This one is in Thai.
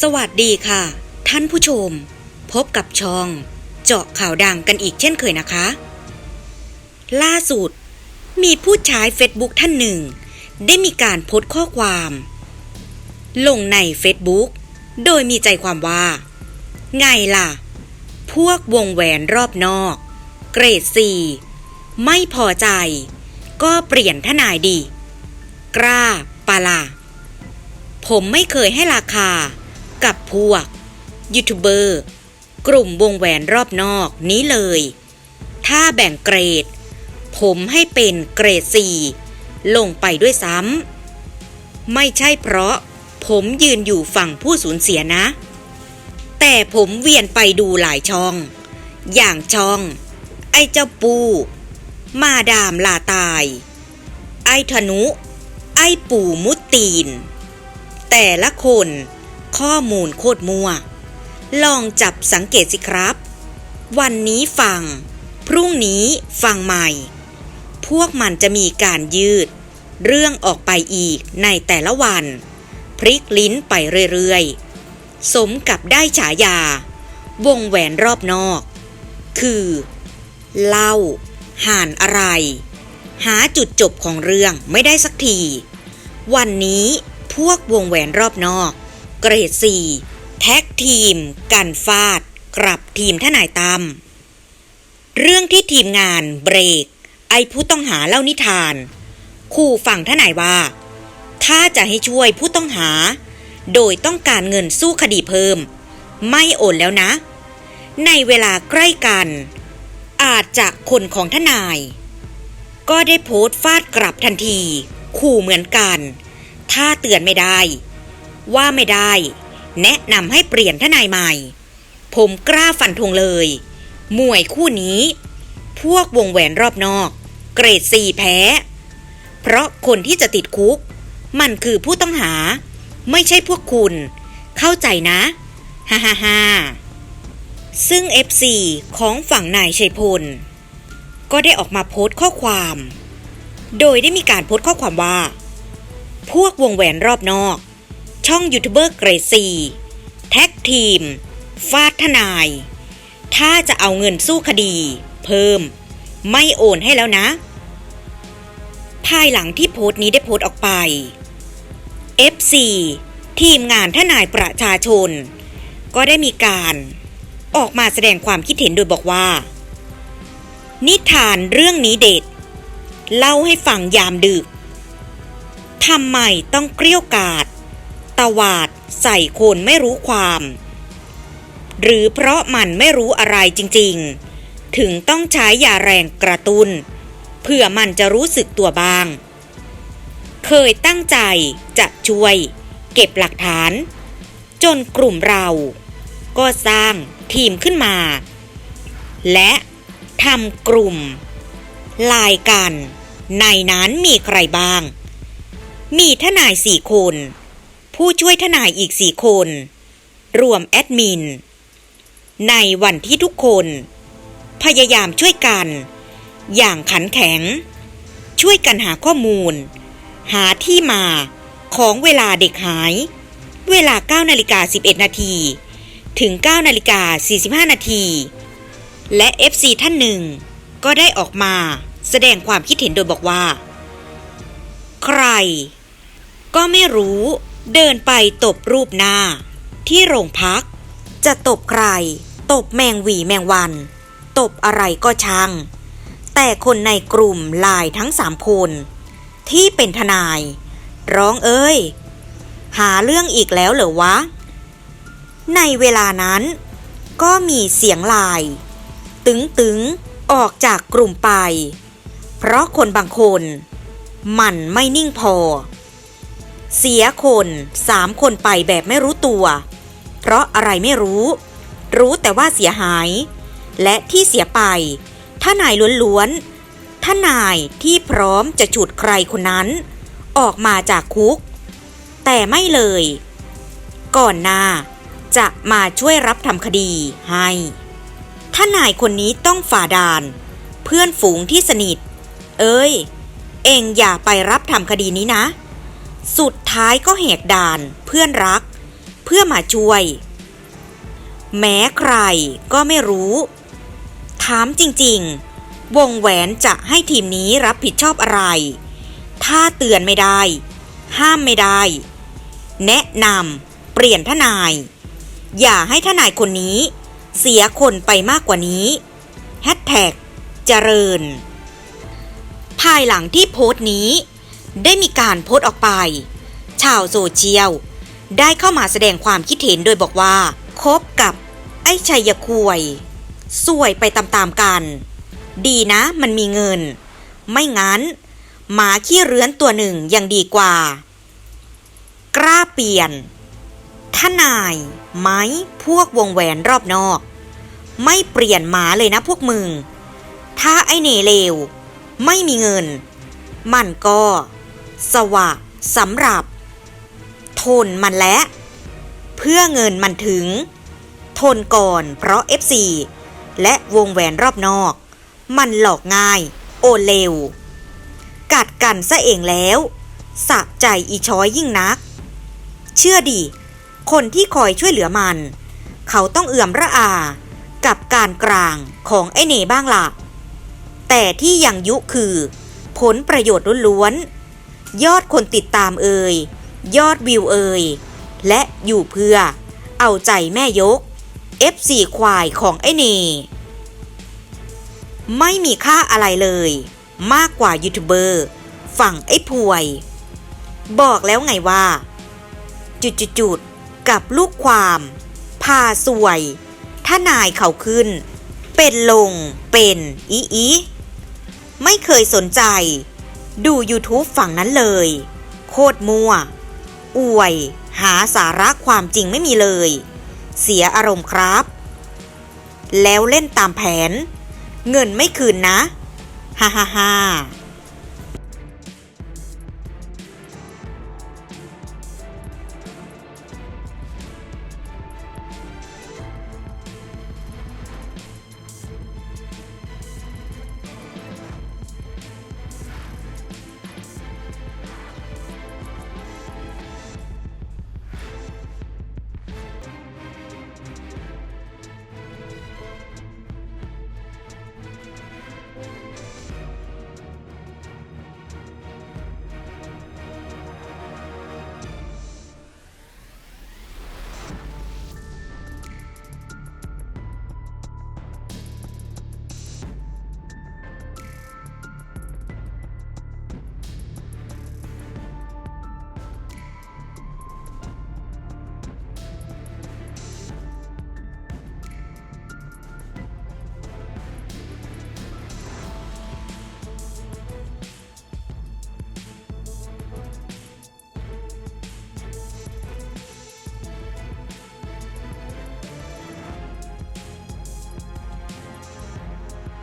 สวัสดีค่ะ ท่านผู้ชม พบกับช่อง เจาะข่าวดังกันอีกเช่นเคยนะคะ ล่าสุด มีผู้ใช้เฟซบุ๊กท่านหนึ่ง ได้มีการโพสต์ข้อความ ลงในเฟซบุ๊กโดยมีใจความว่า ไงล่ะ พวกวงแหวนรอบนอก เกรดสีไม่พอใจ ก็เปลี่ยนทนายดี กล้าปะล่ะผมไม่เคยให้ราคา กับพวก ยูทูบเบอร์ กลุ่มวงแหวนรอบนอกนี้เลย ถ้าแบ่งเกรด ผมให้เป็นเกรด 4 ลงไปด้วยซ้ำไม่ใช่เพราะผมยืนอยู่ฝั่งผู้สูญเสียนะ แต่ผมเวียนไปดูหลายช่อง อย่างช่อง ไอ้เจ้าปู มาดามลาตาย ไอ้ธนุ ไอ้ปู่มุดตีน แต่ละคน ข้อมูลโคตรมัว ลองจับสังเกตสิครับ วันนี้ฟัง พรุ่งนี้ฟังใหม่ พวกมันจะมีการยืด เรื่องออกไปอีกในแต่ละวัน พลิกลิ้นไปเรื่อยๆ สมกับได้ฉายา วงแหวนรอบนอก คือเล่าห่านอะไร หาจุดจบของเรื่องไม่ได้สักที วันนี้พวกวงแหวนรอบนอก เกรดสี่แท็กทีม กันฟาด กลับทีมทนายตั้มเรื่องที่ทีมงานเบรก ไอผู้ต้องหาเล่านิทาน คู่ฝั่งทนายว่า ถ้าจะให้ช่วยผู้ต้องหา โดยต้องการเงินสู้คดีเพิ่ม ไม่โอนแล้วนะ ในเวลาใกล้กัน อาจจะคนของทนาย ก็ได้โพสต์ฟาดกลับทันทีขู่เหมือนกัน ถ้าเตือนไม่ได้ ว่าไม่ได้ แนะนำให้เปลี่ยนทนายใหม่ ผมกล้าฟันธงเลย มวยคู่นี้ พวกวงแหวนรอบนอก เกรดสี่แพ้ เพราะคนที่จะติดคุก มันคือผู้ต้องหา ไม่ใช่พวกคุณ เข้าใจนะฮ่าฮ่าฮ่าซึ่ง FC ของฝั่งนายชัยพล ก็ได้ออกมาโพสต์ข้อความ โดยได้มีการโพสต์ข้อความว่า พวกวงแหวนรอบนอก ช่องยูทูบเบอร์เกรซีแท็กทีม ฟาดทนาย ถ้าจะเอาเงินสู้คดี เพิ่ม ไม่โอนให้แล้วนะ ภายหลังที่โพสต์นี้ได้โพสต์ออกไป FC ทีมงานทนายประชาชน ก็ได้มีการออกมาแสดงความคิดเห็นโดยบอกว่า นิทานเรื่องนี้เด็ด เล่าให้ฟังยามดึกทำไมต้องเกลี้ยกาด ตวาดใส่คนไม่รู้ความ หรือเพราะมันไม่รู้อะไรจริงๆ ถึงต้องใช้ยาแรงกระตุน้นเพื่อมันจะรู้สึกตัวบ้าง เคยตั้งใจจะช่วย เก็บหลักฐาน จนกลุ่มเรา ก็สร้างทีมขึ้นมา และทำกลุ่มไลายกัน ในนั้นมีใครบ้าง มีทนายสี่คน ผู้ช่วยทนายอีกสี่คน รวมแอดมิน ในวันที่ทุกคน พยายามช่วยกัน อย่างขันแข็ง ช่วยกันหาข้อมูล หาที่มาของเวลาเด็กหาย เวลา9นาฬิกา11 นาที ถึง9นาฬิกา45 นาที และ FC ท่านหนึ่ง ก็ได้ออกมาแสดงความคิดเห็นโดยบอกว่า ใคร ก็ไม่รู้ เดินไปตบรูปหน้า ที่โรงพัก จะตบใคร ตบแมงหวีแมงวัน ตบอะไรก็ช่าง แต่คนในกลุ่มลายทั้งสามคน ที่เป็นทนาย ร้องเอ้ย หาเรื่องอีกแล้วเหรอวะ ในเวลานั้น ก็มีเสียงลาย ตึงตึงๆออกจากกลุ่มไป เพราะคนบางคน มันไม่นิ่งพอ เสียคนสามคนไปแบบไม่รู้ตัว เพราะอะไรไม่รู้ รู้แต่ว่าเสียหาย และที่เสียไป ถ้านายล้วนๆถ้านายที่พร้อมจะฉุดใครคนนั้น ออกมาจากคุก แต่ไม่เลย ก่อนหน้าจะมาช่วยรับทำคดีให้ ถ้านายคนนี้ต้องฝ่าด่าน เพื่อนฝูงที่สนิท เอ้ย เองอย่าไปรับทำคดีนี้นะ สุดท้ายก็แหกด่านเพื่อนรัก เพื่อมาช่วย แม้ใครก็ไม่รู้ ถามจริงๆ วงแหวนจะให้ทีมนี้รับผิดชอบอะไร ถ้าเตือนไม่ได้ ห้ามไม่ได้ แนะนำเปลี่ยนทนาย อย่าให้ทนายคนนี้ เสียคนไปมากกว่านี้แฮชแท็กเจริญ ภายหลังที่โพสต์นี้ ได้มีการโพสต์ออกไป ชาวโซเชียล ได้เข้ามาแสดงความคิดเห็นโดยบอกว่า คบกับไอ้ชัยควยสวยไปตามๆกัน ดีนะมันมีเงิน ไม่งั้น หมาขี้เรื้อนตัวหนึ่งยังดีกว่า กล้าเปลี่ยนทนายไหมพวกวงแหวนรอบนอก ไม่เปลี่ยนหมาเลยนะพวกมึง ถ้าไอเนเลว ไม่มีเงิน มันก็ สวะสำหรับ ทนมันและ เพื่อเงินมันถึง ทนก่อนเพราะ FC และวงแหวนรอบนอก มันหลอกง่าย โอนเร็วกัดกันซะเองแล้วสะใจอีช้อยยิ่งนัก เชื่อดิ คนที่คอยช่วยเหลือมัน เขาต้องเอื่อมระอา กับการกลางของไอเน่บ้างล่ะ แต่ที่ยังยุคือ ผลประโยชน์ล้วนๆ ยอดคนติดตามเอ่ย ยอดวิวเอ่ย และอยู่เพื่อ เอาใจแม่ยก FC ควายของไอ้เนไม่มีค่าอะไรเลย มากกว่ายูทูบเบอร์ฝั่งไอ้พวย บอกแล้วไงว่า จุดๆๆกับลูกความ พาสวย ถ้านายเขาขึ้น เป็นลงเป็นอีอีไม่เคยสนใจ ดู YouTube ฝั่งนั้นเลย โคตรมัว อวย หาสาระความจริงไม่มีเลย เสียอารมณ์ครับ แล้วเล่นตามแผน เงินไม่คืนนะ ฮ่าฮ่าฮ่า